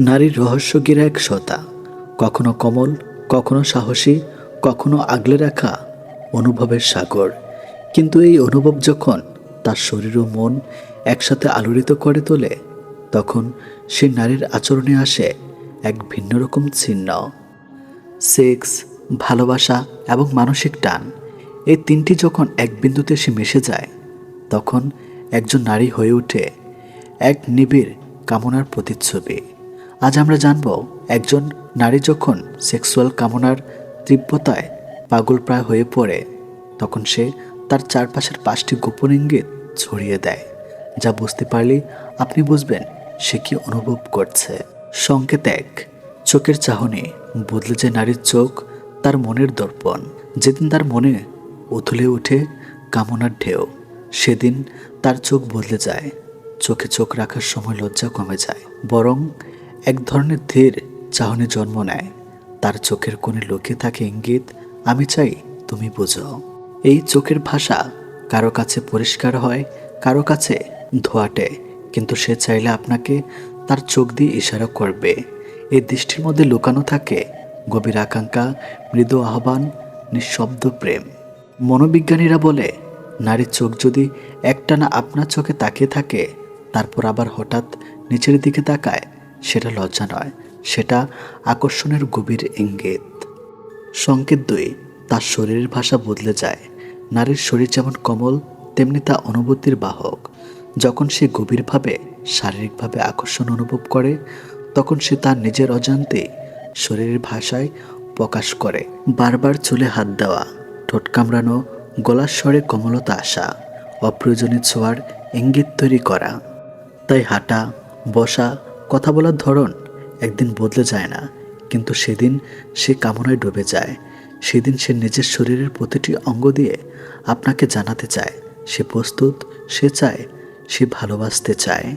নারীর রহস্যগিরা এক সতা? কখনো কমল, কখনো সাহসী, কখনো আগলে রাখা অনুভবের সাগর। কিন্তু এই অনুভব যখন তার শরীর ও মন একসাথে আলোড়িত করে তোলে, তখন সে নারীর আচরণে আসে এক ভিন্ন রকম চিহ্ন সেক্স, ভালোবাসা এবং মানসিক টান, এই তিনটি যখন এক বিন্দুতে সে মিশে যায়, তখন একজন নারী হয়ে ওঠে এক নিবিড় কামনার প্রতিচ্ছবি। আজ আমরা জানব, একজন নারী যখন সেক্সুয়াল কামনার তীব্রতায় পাগলপ্রায় হয়ে পড়ে, তখন সে তার চারপাশের পাঁচটি গোপন ইঙ্গিত ছড়িয়ে দেয়, যা বুঝতে পারলেই আপনি বুঝবেন সে কি অনুভব করছে। সংকেত এক, চোখের চাহনি বদলে যায় নারীর চোখ, তার মনের দর্পণ। যেদিন তার মনে উথলে ওঠে কামনার ঢেউ, সেদিন তার চোখ বদলে যায়। চোখে চোখ রাখার সময় লজ্জা কমে যায়। বরং এক ধরনের ধীর চাহনি জন্ম নেয়। তার চোখের কোণে লোকে থাকে ইঙ্গিত, আমি চাই তুমি বুঝো। এই চোখের ভাষা কারও কাছে পরিষ্কার হয়, কারও কাছে ধোয়াটে। কিন্তু সে চাইলে আপনাকে তার চোখ দিয়ে ইশারা করবে। এই দৃষ্টির মধ্যে লুকানো থাকে গভীর আকাঙ্ক্ষা, মৃদু আহ্বান, নিঃশব্দ প্রেম। মনোবিজ্ঞানীরা বলে, নারীর চোখ যদি একটানা আপনার চোখে তাকিয়ে থাকে তারপর আবার হঠাৎ নিচের দিকে তাকায়। সেটা লজ্জা নয়, সেটা আকর্ষণের গভীর ইঙ্গিত। সংকেত দুই, তার শরীরের ভাষা বদলে যায়। নারীর শরীর যেমন কমল, তেমনি তা অনুভূতির বাহক। যখন সে গভীরভাবে, শারীরিকভাবে আকর্ষণ অনুভব করে, তখন সে তার নিজের অজান্তে শরীরের ভাষায় প্রকাশ করে। বারবার চুলে হাত দেওয়া, ঠোঁট কামড়ানো, গলার স্বরে কমলতা আসা, অপ্রয়োজনীয় ছোঁয়ার ইঙ্গিত তৈরি করা। তাই হাঁটা, বসা, কথা বলার ধরন একদিন বদলে যায় না। কিন্তু সেদিন সে কামনায় ডুবে যায়। সেদিন সে নিজের শরীরের প্রতিটি অঙ্গ দিয়ে আপনাকে জানাতে চায়। সে প্রস্তুত, সে চায়, সে ভালোবাসতে চায়।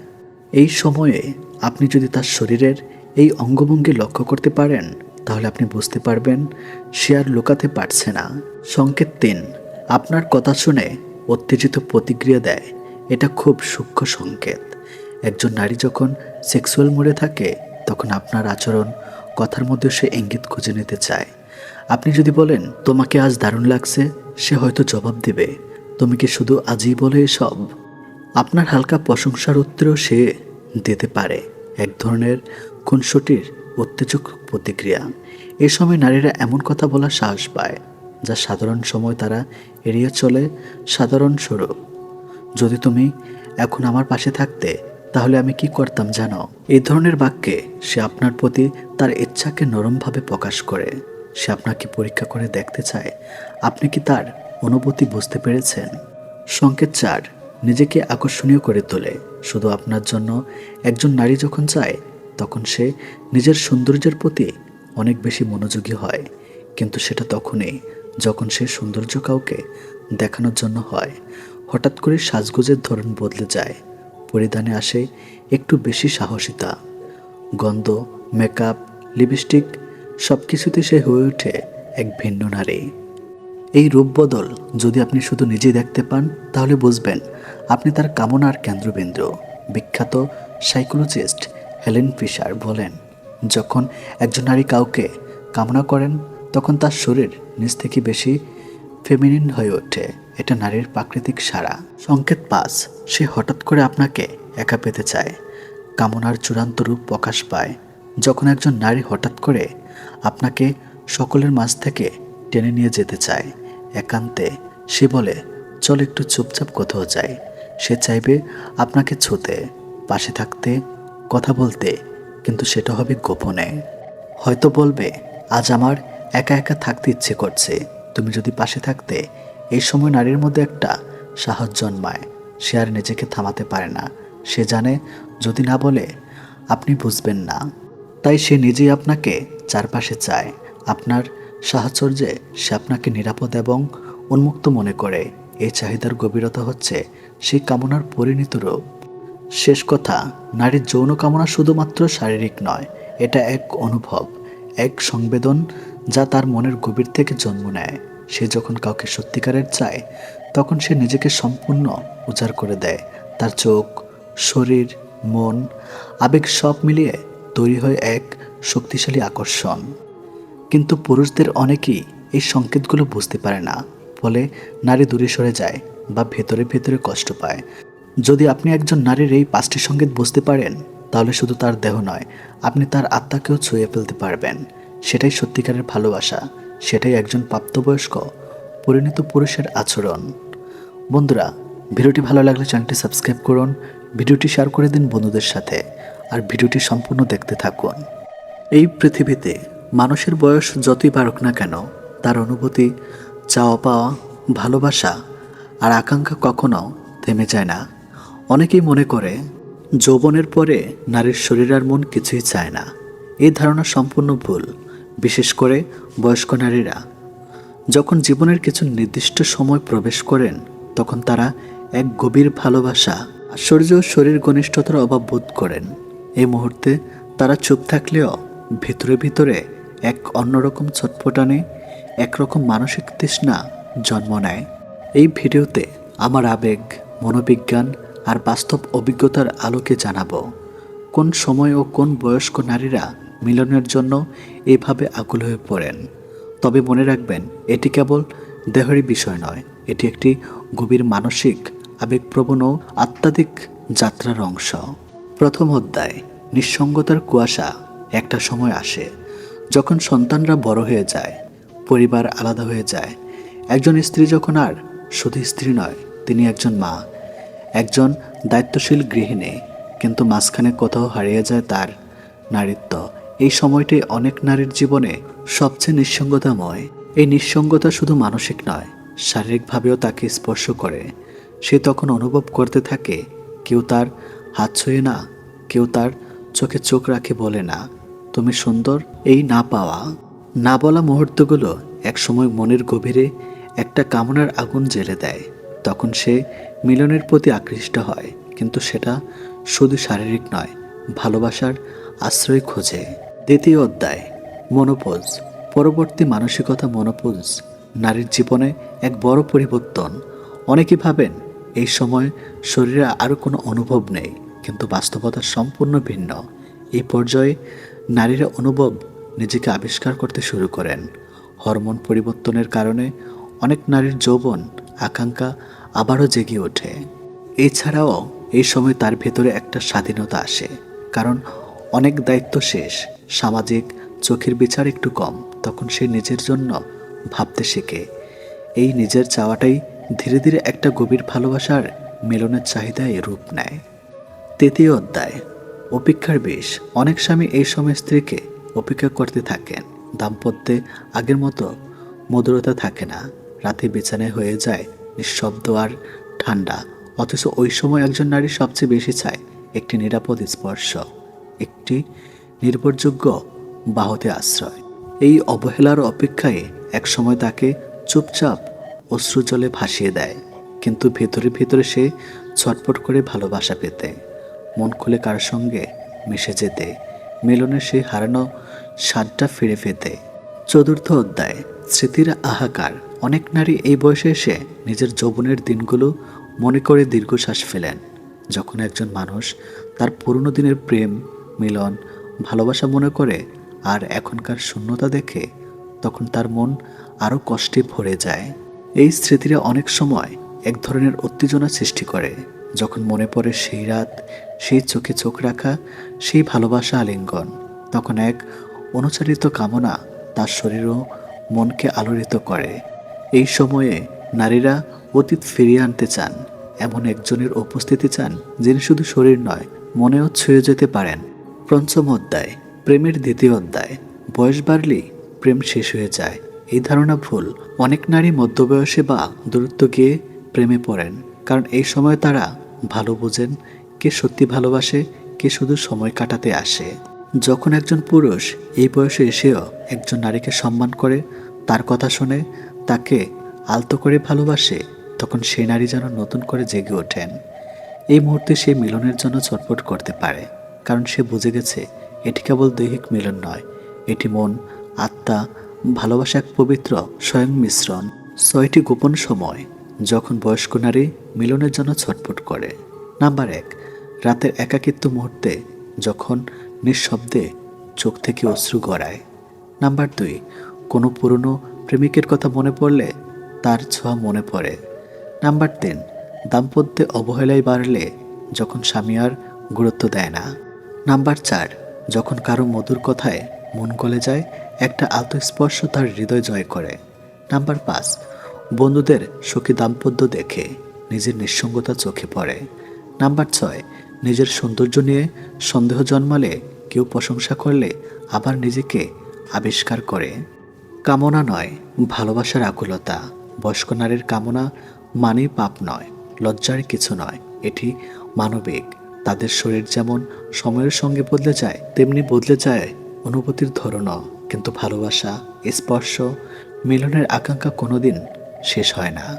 এই সময়ে আপনি যদি তার শরীরের এই অঙ্গভঙ্গি লক্ষ্য করতে পারেন, তাহলে আপনি বুঝতে পারবেন সে আর লুকাতে পারছে না। সংকেত তিন, আপনার কথা শুনে উত্তেজিত প্রতিক্রিয়া দেয়। এটা খুব সূক্ষ্ম সংকেত। একজন নারী যখন সেক্সুয়াল মোডে থাকে, তখন আপনার আচরণ, কথার মধ্যে সে ইঙ্গিত খুঁজে নিতে চায়। আপনি যদি বলেন, তোমাকে আজ দারুণ লাগছে সে হয়তো জবাব দেবে, তুমি কি শুধু আজই বলে এসব? আপনার হালকা প্রশংসার উত্তরও সে দিতে পারে। এক ধরনের খুনসটির উত্তেজক প্রতিক্রিয়া। এ সময় নারীরা এমন কথা বলার সাহস পায়, যা সাধারণ সময় তারা এড়িয়ে চলে সাধারণ স্বরূপ যদি তুমি এখন আমার পাশে থাকতে তাহলে আমি কি করতাম জানো? এই ধরনের বাক্যে সে আপনার প্রতি তার ইচ্ছাকে নরমভাবে প্রকাশ করে। সে আপনাকে পরীক্ষা করে দেখতে চায়। আপনি কি তার অনুভূতি বুঝতে পেরেছেন? সংকেত চার, নিজেকে আকর্ষণীয় করে তোলে। শুধু আপনার জন্য, একজন নারী যখন চায়, তখন সে নিজের সৌন্দর্যের প্রতি অনেক বেশি মনোযোগী হয়। কিন্তু সেটা তখনই যখন সে সৌন্দর্য কাউকে দেখানোর জন্য হয়। হঠাৎ করে সাজগোজের ধরন বদলে যায়। পরিধানে আসে একটু বেশি সাহসিতা। গন্ধ, মেকআপ, লিপস্টিক সব কিছুতে সে হয়ে ওঠে এক ভিন্ন নারী। এই রূপ বদল যদি আপনি শুধু নিজে দেখতে পান, তাহলে বুঝবেন আপনি তার কামনার কেন্দ্রবিন্দু। বিখ্যাত সাইকোলজিস্ট হেলেন ফিশার বলেন, যখন একজন নারী কাউকে কামনা করেন, তখন তার শরীর নিজ থেকে বেশি ফেমিনিন হয়ে ওঠে। এটা নারীর প্রাকৃতিক সারা সংকেত পাস সে হঠাৎ করে আপনাকে একা পেতে চায়। কামনার চূড়ান্ত রূপ প্রকাশ পায়। যখন একজন নারী হঠাৎ করে আপনাকে সকলের মাঝ থেকে টেনে নিয়ে যেতে চায়, একান্তে সে বলে, চল একটু চুপচাপ কোথাও যাই। সে চাইবে আপনাকে ছুতে, পাশে থাকতে, কথা বলতে, কিন্তু সেটা হবে গোপনে। হয়তো বলবে, আজ আমার একা একা থাকতে ইচ্ছে করছে। তুমি যদি পাশে থাকতে, এই সময় নারীর মধ্যে একটা সাহস জন্মায়। সে আর নিজেকে থামাতে পারে না। সে জানে, যদি না বলে, আপনি বুঝবেন না। তাই সে নিজেই আপনাকে চারপাশে চায়। আপনার সাহচর্যে সে আপনাকে নিরাপদ এবং উন্মুক্ত মনে করে। এই চাহিদার গভীরতা হচ্ছে সেই কামনার পরিণত রূপ। শেষ কথা, নারীর যৌন কামনা শুধুমাত্র শারীরিক নয়, এটা এক অনুভব, এক সংবেদন যা তার মনের গভীর থেকে জন্ম নেয়। সে যখন কাউকে সত্যিকারের চায় তখন সে নিজেকে সম্পূর্ণ উজাড় করে দেয়। তার চোখ, শরীর, মন, আবেগ সব মিলিয়ে তৈরি হয় এক শক্তিশালী আকর্ষণ। কিন্তু পুরুষদের অনেকেই এই সংকেতগুলো বুঝতে পারে না, ফলে নারী দূরে সরে যায় বা ভেতরে ভেতরে কষ্ট পায়। যদি আপনি একজন নারীর এই পাঁচটি সংকেত বুঝতে পারেন, তাহলে শুধু তার দেহ নয়, আপনি তার আত্মাকেও ছুঁয়ে ফেলতে পারবেন। সেটাই সত্যিকারের ভালোবাসা, সেটাই একজন প্রাপ্তবয়স্ক পরিণত পুরুষের আচরণ। বন্ধুরা, ভিডিওটি ভালো লাগলে চ্যানেলটি সাবস্ক্রাইব করুন, ভিডিওটি শেয়ার করে দিন বন্ধুদের সাথে, আর ভিডিওটি সম্পূর্ণ দেখতে থাকুন। এই পৃথিবীতে মানুষের বয়স যতই বাড়ুক না কেন, তার অনুভূতি, চাওয়া পাওয়া, ভালোবাসা আর আকাঙ্ক্ষা কখনো থেমে যায় না। অনেকেই মনে করে, যৌবনের পরে নারীর শরীর আর মন কিছুই চায় না। এই ধারণা সম্পূর্ণ ভুল, বিশেষ করে বয়স্ক নারীরা। যখন জীবনের কিছু নির্দিষ্ট সময় প্রবেশ করেন, তখন তারা এক গভীর ভালোবাসা, আশ্চর্য শরীর ঘনিষ্ঠতার অভাব বোধ করেন। এই মুহূর্তে তারা চুপ থাকলেও ভিতরে ভিতরে এক অন্যরকম ছটফটানে একরকম মানসিক তৃষ্ণা জন্ম নেয়। এই ভিডিওতে আমার আবেগ, মনোবিজ্ঞান আর বাস্তব অভিজ্ঞতার আলোকে জানাব, কোন সময় ও কোন বয়স্ক নারীরা মিলনের জন্য এভাবে আকুল হয়ে পড়েন। তবে মনে রাখবেন, এটি কেবল দেহেরই বিষয় নয়, এটি একটি গভীর মানসিক, আবেগপ্রবণ ও আত্মাধিক যাত্রার অংশ। প্রথম অধ্যায়, নিঃসঙ্গতার কুয়াশা, একটা সময় আসে, যখন সন্তানরা বড় হয়ে যায়, পরিবার আলাদা হয়ে যায়, একজন স্ত্রী যখন আর শুধু স্ত্রী নয়, তিনি একজন মা, একজন দায়িত্বশীল গৃহিণী, কিন্তু মাঝখানে কোথাও হারিয়ে যায় তার নারীত্ব। এই সময়টি অনেক নারীর জীবনে সবচেয়ে নিঃসঙ্গতাময়। এই নিঃসঙ্গতা শুধু মানসিক নয়, শারীরিকভাবেও তাকে স্পর্শ করে। সে তখন অনুভব করতে থাকে, কেউ তার হাত ছুঁয়ে না, কেউ তার চোখে চোখ রাখে বলে না, তুমি সুন্দর, এই না পাওয়া। না বলা মুহূর্তগুলো একসময় মনের গভীরে একটা কামনার আগুন জ্বেলে দেয়। তখন সে মিলনের প্রতি আকৃষ্ট হয়, কিন্তু সেটা শুধু শারীরিক নয়, ভালোবাসার আশ্রয় খোঁজে। দ্বিতীয় অধ্যায়, মনোপোজ। পরবর্তী মানসিকতা মনোপোজ, নারীর জীবনে এক বড় পরিবর্তন। অনেকে ভাবেন, এই সময় শরীরে আরও কোনো অনুভব নেই, কিন্তু বাস্তবতা সম্পূর্ণ ভিন্ন। এই পর্যায়ে নারীরা অনুভব নিজেকে আবিষ্কার করতে শুরু করেন। হরমোন পরিবর্তনের কারণে অনেক নারীর যৌবন, আকাঙ্ক্ষা আবারও জেগে ওঠে। এছাড়াও এই সময় তার ভেতরে একটা স্বাধীনতা আসে, কারণ অনেক দায়িত্ব শেষ। সামাজিক চোখের বিচার একটু কম, তখন সে নিজের জন্য ভাবতে শেখে। এই নিজের চাওয়াটাই ধীরে ধীরে একটা গভীর ভালোবাসার মিলনের চাহিদায় রূপ নেয়। তৃতীয় অধ্যায়, অপেক্ষার বেশ। অনেক স্বামী এই সময় স্ত্রীকে অপেক্ষা করতে থাকেন। দাম্পত্যে আগের মতো মধুরতা থাকে না। রাতে বিছানায় হয়ে যায় নিঃশব্দ আর ঠান্ডা। অথচ ওই সময় একজন নারী সবচেয়ে বেশি চায় একটি নিরাপদ স্পর্শ। একটি নির্ভরযোগ্য বাহতে আশ্রয়। এই অবহেলার অপেক্ষায় একসময় তাকে চুপচাপ অশ্রুজলে ভাসিয়ে দেয়, কিন্তু ভেতরে ভেতরে সে ছটপট করে ভালোবাসা পেতে। মন খুলে কার সঙ্গে মিশে যেতে, মিলনে সে হারানো স্বাদটা ফিরে পেতে। চতুর্থ অধ্যায়, স্মৃতির আহাকার। অনেক নারী এই বয়সে এসে নিজের যৌবনের দিনগুলো মনে করে দীর্ঘশ্বাস ফেলেন। যখন একজন মানুষ তার পুরনো দিনের প্রেম মিলন ভালোবাসা মনে করে আর এখনকার শূন্যতা দেখে তখন তার মন আরও কষ্টে ভরে যায়। এই স্মৃতিরা অনেক সময় এক ধরনের উত্তেজনা সৃষ্টি করে। যখন মনে পড়ে সেই রাত, সেই চোখে চোখ রাখা, সেই ভালোবাসা আলিঙ্গন, তখন এক অনুচারিত কামনা তার শরীর ও মনকে আলোড়িত করে। এই সময়ে নারীরা অতীত ফিরিয়ে আনতে চান। এমন একজনের উপস্থিতি চান যিনি শুধু শরীর নয়, মনেও ছুঁয়ে যেতে পারেন। পঞ্চম অধ্যায়, প্রেমের দ্বিতীয় অধ্যায়। বয়স বাড়লেই প্রেম শেষ হয়ে যায়। এই ধারণা ভুল। অনেক নারী মধ্যবয়সে বা দূরত্ব গিয়ে প্রেমে পড়েন। কারণ এই সময় তারা ভালো বোঝেন, কে সত্যি ভালোবাসে, কে শুধু সময় কাটাতে আসে। যখন একজন পুরুষ এই বয়সে এসেও একজন নারীকে সম্মান করে, তার কথা শুনে, তাকে আলতো করে ভালোবাসে, তখন সেই নারী যেন নতুন করে জেগে ওঠেন। এই মুহূর্তে সে মিলনের জন্য ছটফট করতে পারে। কারণ সে বুঝে গেছে এটি কেবল দৈহিক মিলন নয়। এটি মন, আত্মা, ভালোবাসা এক পবিত্র, স্বয়ং মিশ্রণ। ছয়টি গোপন সময়, যখন বয়স্ক নারী মিলনের জন্য ছটফট করে। নাম্বার এক, রাতের একাকিত্ব মুহূর্তে, যখন নিঃশব্দে চোখ থেকে অশ্রু গড়ায়। নাম্বার দুই, কোনো পুরনো প্রেমিকের কথা মনে পড়লে তার ছোঁয়া মনে পড়ে। নাম্বার তিন দাম্পত্যে অবহেলায় বাড়লে যখন স্বামী আর গুরুত্ব দেয় না। নাম্বার চার, যখন কারও মধুর কথায় মন গলে যায়, একটা আত্মস্পর্শ তার হৃদয় জয় করে। নাম্বার পাঁচ, বন্ধুদের সুখী দাম্পত্য দেখে নিজের নিঃসঙ্গতা চোখে পড়ে। নাম্বার ছয়, নিজের সৌন্দর্য নিয়ে সন্দেহ জন্মালে কেউ প্রশংসা করলে আবার নিজেকে আবিষ্কার করে। কামনা নয়, ভালোবাসার আকুলতা। বয়স্ক নারীর কামনা মানে পাপ নয়, লজ্জার কিছু নয়। এটি মানবিক, তাদের শরীর যেমন সময়ের সঙ্গে বদলে যায়, তেমনি বদলে যায় অনুভূতির ধরনও। কিন্তু ভালোবাসা, স্পর্শ, মিলনের আকাঙ্ক্ষা কোনোদিন শেষ হয় না।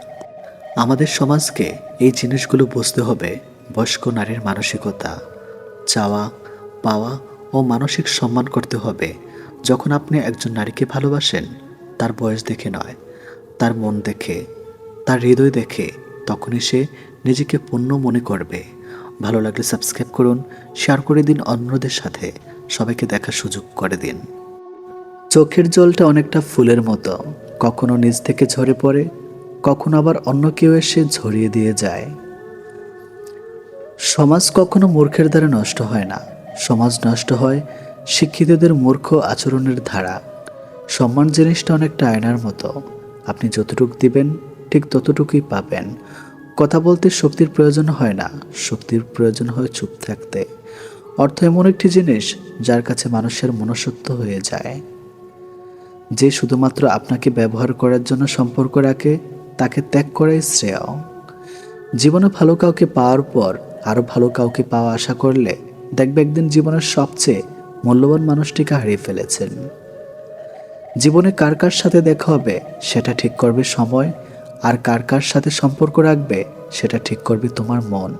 আমাদের সমাজকে এই জিনিসগুলো বুঝতে হবে, বয়স্ক নারীর মানসিকতা, চাওয়া, পাওয়া ও মানসিক সম্মান করতে হবে। যখন আপনি একজন নারীকে ভালোবাসেন, তার বয়স দেখে নয়, তার মন দেখে, তার হৃদয় দেখে, তখনই সে নিজেকে পূর্ণ মনে করবে। ভালো লাগলে সাবস্ক্রাইব করুন শেয়ার করে দিন, অন্যদের সাথে সবাইকে দেখার সুযোগ করে দিন। চোখের জলটা অনেকটা ফুলের মতো, কখনো নিজ থেকে ঝরে পড়ে, কখনো আবার অন্য কেউ এসে ঝরিয়ে দিয়ে যায়। সমাজ কখনো মূর্খের দ্বারা নষ্ট হয় না। সমাজ নষ্ট হয় শিক্ষিতদের মূর্খ আচরণের ধারা। সম্মান জিনিসটা অনেকটা আয়নার মতো। আপনি যতটুকু দিবেন, ঠিক ততটুকুই পাবেন। কথা বলতে শক্তির প্রয়োজন হয় না। শক্তির প্রয়োজন হয় চুপ থাকতে। অর্থ এমন একটি জিনিস যার কাছে মানুষের মনসত্ব হয়ে যায়। যে শুধুমাত্র আপনাকে ব্যবহার করার জন্য সম্পর্ক রাখে, তাকে ত্যাগ করাই শ্রেয়। জীবনে ভালো কাউকে পাওয়ার পর আরও ভালো কাউকে পাওয়া আশা করলে দেখবে একদিন জীবনের সবচেয়ে মূল্যবান মানুষটিকে হারিয়ে ফেলেছেন। জীবনে কার কার সাথে দেখা হবে, সেটা ঠিক করবে সময় আর কার কার সাথে সম্পর্ক রাখবে, সেটা ঠিক করবে তোমার মন।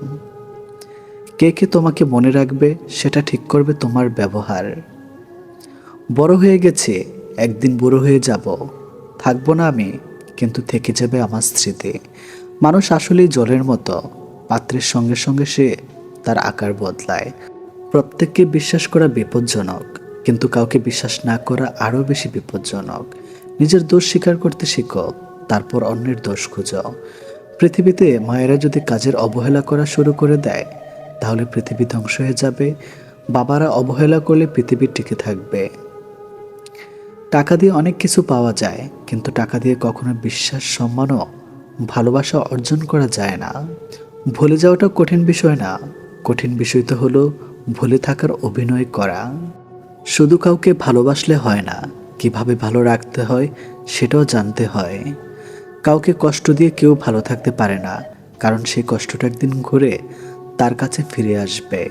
কে কে তোমাকে মনে রাখবে, সেটা ঠিক করবে তোমার ব্যবহার। বড় হয়ে গেছে, একদিন বুড়ো হয়ে যাব। থাকব না আমি, কিন্তু থেকে যাবে আমার স্মৃতি। মানুষ আসলেই জলের মতো, পাত্রের সঙ্গে সঙ্গে সে তার আকার বদলায়। প্রত্যেককে বিশ্বাস করা বিপজ্জনক, কিন্তু কাউকে বিশ্বাস না করা আরও বেশি বিপজ্জনক। নিজের দোষ স্বীকার করতে শিখো তারপর অন্যের দোষ খুঁজো। পৃথিবীতে মায়েরা যদি কাজের অবহেলা করা শুরু করে দেয়, তাহলে পৃথিবী ধ্বংস হয়ে যাবে। বাবারা অবহেলা করলে পৃথিবী টিকে থাকবে। টাকা দিয়ে অনেক কিছু পাওয়া যায়, কিন্তু টাকা দিয়ে কখনো বিশ্বাস, সম্মানও, ভালোবাসা অর্জন করা যায় না। ভুলে যাওয়াটা কঠিন বিষয় না। কঠিন বিষয় তো হলো ভুলে থাকার অভিনয় করা। শুধু কাউকে ভালোবাসলে হয় না, কীভাবে ভালো রাখতে হয় সেটাও জানতে হয়। কাউকে কষ্ট দিয়ে কেউ ভালো থাকতে পারে না, কারণ সেই কষ্টটা একদিন ঘুরে তার কাছে ফিরে আসবে।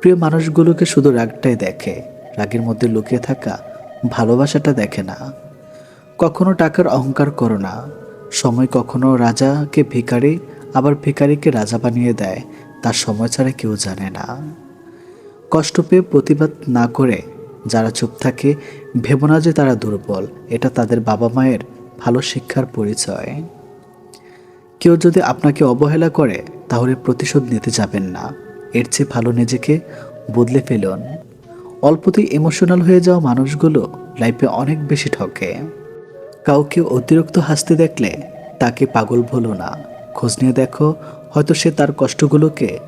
প্রিয় মানুষগুলোকে শুধু রাগটাই দেখে, রাগের মধ্যে লুকিয়ে থাকা ভালোবাসাটা দেখে না। কখনো টাকার অহংকার করো না, সময় কখনো রাজাকে ভিখারি, আবার ভিখারিকে রাজা বানিয়ে দেয় তার সময় ছাড়া কেউ জানে না। কষ্ট পেয়ে প্রতিবাদ না করে যারা চুপ থাকে, ভেব না যে তারা দুর্বল, এটা তাদের বাবা মায়ের ভালো শিক্ষার পরিচয়। কেউ যদি আপনাকে অবহেলা করে, তাহলে প্রতিশোধ নিতে যাবেন না। এর চেয়ে ভালো নিজেকে বদলে ফেলুন। অল্পতেই ইমোশনাল হয়ে যাওয়া মানুষগুলো লাইফে অনেক বেশি ঠকে। কাউকে অতিরিক্ত হাসতে দেখলে তাকে পাগল বলো না। খোঁজ নিয়ে দেখো, হয়তো সে তার কষ্টগুলোকে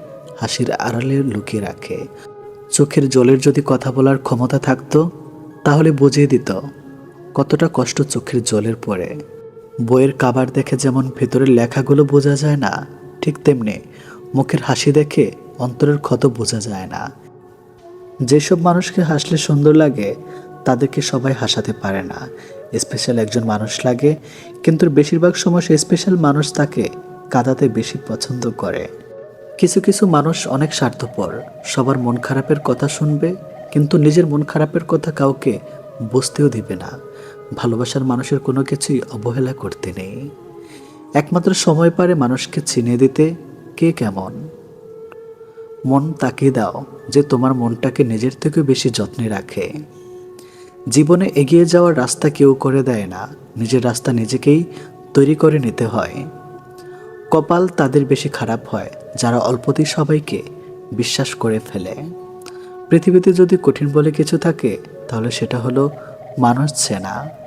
হাসির আড়ালে লুকিয়ে রাখে। চোখের জলের যদি কথা বলার ক্ষমতা থাকতো, তাহলে বুঝিয়ে দিত। কতটা কষ্ট চোখের জলের পরে। বইয়ের কাবার দেখে যেমন ভেতরের লেখাগুলো বোঝা যায় না, ঠিক তেমনি মুখের হাসি দেখে অন্তরের ক্ষত বোঝা যায় না। যেসব মানুষকে হাসলে সুন্দর লাগে, তাদেরকে সবাই হাসাতে পারে না। স্পেশাল একজন মানুষ লাগে, কিন্তু বেশিরভাগ সময় সে স্পেশাল মানুষ তাকে কাঁদাতে বেশি পছন্দ করে। কিছু কিছু মানুষ অনেক স্বার্থপর, সবার মন খারাপের কথা শুনবে, কিন্তু নিজের মন খারাপের কথা কাউকে বুঝতেও দিবে না। ভালোবাসার মানুষের কোনো কিছুই অবহেলা করতে নেই। একমাত্র সময় পারে মানুষকে চিনে দিতে কে কেমন। মন তাকে দাও যে তোমার মনটাকে নিজের থেকে বেশি যত্নে রাখে। জীবনে এগিয়ে যাওয়ার রাস্তা কেউ করে দেয় না, নিজের রাস্তা নিজেকেই তৈরি করে নিতে হয়। কপাল তাদের বেশি খারাপ হয়, যারা অল্পতেই সবাইকে বিশ্বাস করে ফেলে। পৃথিবীতে যদি কঠিন বলে কিছু থাকে, তাহলে সেটা হলো মানুষ চেনা।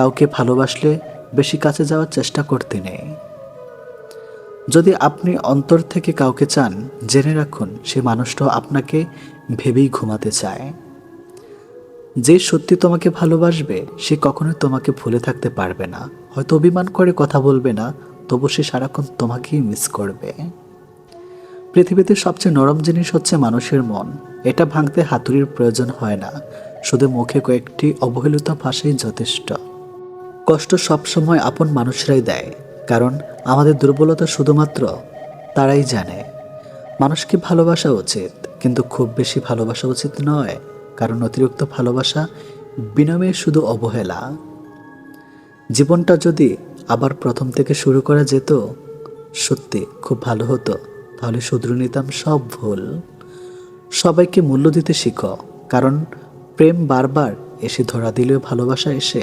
কাউকে ভালোবাসলে বেশি কাছে যাওয়ার চেষ্টা করতে নেই। যদি আপনি অন্তর থেকে কাউকে চান, জেনে রাখুন সে মানুষটাও আপনাকে ভেবেই ঘুমাতে চায়। যে সত্যি তোমাকে ভালোবাসবে, সে কখনোই তোমাকে ভুলে থাকতে পারবে না। হয়তো অভিমান করে কথা বলবে না, তবু সে সারাক্ষণ তোমাকেই মিস করবে। পৃথিবীতে সবচেয়ে নরম জিনিস হচ্ছে মানুষের মন। এটা ভাঙতে হাতুড়ির প্রয়োজন হয় না। শুধু মুখে কয়েকটি অবহেলিত ভাষাই যথেষ্ট। কষ্ট সবসময় আপন মানুষরাই দেয়, কারণ আমাদের দুর্বলতা শুধুমাত্র তারাই জানে। মানুষকে ভালোবাসা উচিত, কিন্তু খুব বেশি ভালোবাসা উচিত নয়, কারণ অতিরিক্ত ভালোবাসা বিনিময়ে শুধু অবহেলা। জীবনটা যদি আবার প্রথম থেকে শুরু করা যেত, সত্যি খুব ভালো হতো। তাহলে শুধরে নিতাম সব ভুল। সবাইকে মূল্য দিতে শিখো, কারণ প্রেম বারবার এসে ধরা দিলেও ভালোবাসা এসে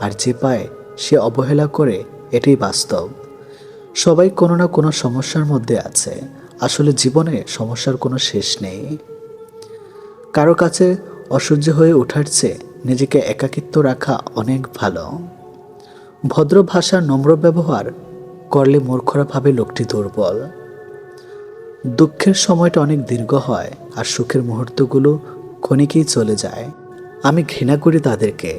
আর যে পায় সে অবহেলা করে, এটাই বাস্তব। সবাই কোনো না কোনো সমস্যার মধ্যে আছে। আসলে জীবনে সমস্যার কোনো শেষ নেই। কারও কাছে অসহ্য হয়ে ওঠার চেয়ে নিজেকে একাকিত্ব রাখা অনেক ভালো। ভদ্র ভাষার নম্র ব্যবহার করলে মূর্খরা ভাবে লোকটি দুর্বল। দুঃখের সময়টা অনেক দীর্ঘ হয় আর সুখের মুহূর্তগুলো ক্ষণিকেই চলে যায়। আমি ঘৃণা করি তাদেরকে।